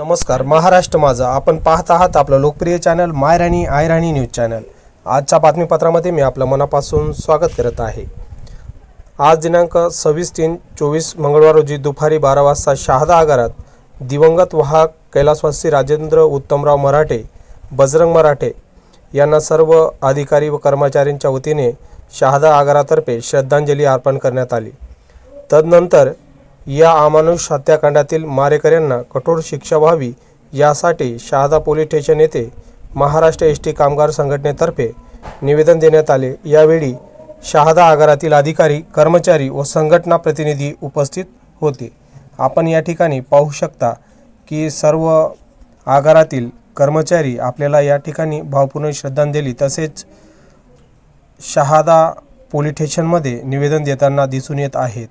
नमस्कार महाराष्ट्र माझा. आपण पाहत आहात आपलं लोकप्रिय चॅनल मायराणी आयराणी न्यूज चॅनल. आजच्या बातमीपत्रामध्ये मी आपलं मनापासून स्वागत करत आहे. आज दिनांक सव्वीस तीन चोवीस मंगळवार रोजी दुपारी बारा वाजता शहादा आगारात दिवंगत वाहक कैलासवासी राजेंद्र उत्तमराव मराठे बजरंग मराठे यांना सर्व अधिकारी व कर्मचाऱ्यांच्या वतीने शहादा आगारातर्फे श्रद्धांजली अर्पण करण्यात आली. तदनंतर या अमानुष हत्याकांडातील मारेकऱ्यांना कठोर शिक्षा व्हावी यासाठी शहादा पोलीस स्टेशन येथे महाराष्ट्र एस टी कामगार संघटनेतर्फे निवेदन देण्यात आले. यावेळी शहादा आगारातील अधिकारी कर्मचारी व संघटना प्रतिनिधी उपस्थित होते. आपण या ठिकाणी पाहू शकता की सर्व आगारातील कर्मचारी आपल्याला या ठिकाणी भावपूर्ण श्रद्धांजली तसेच शहादा पोलीस स्टेशनमध्ये निवेदन देताना दिसून येत आहेत.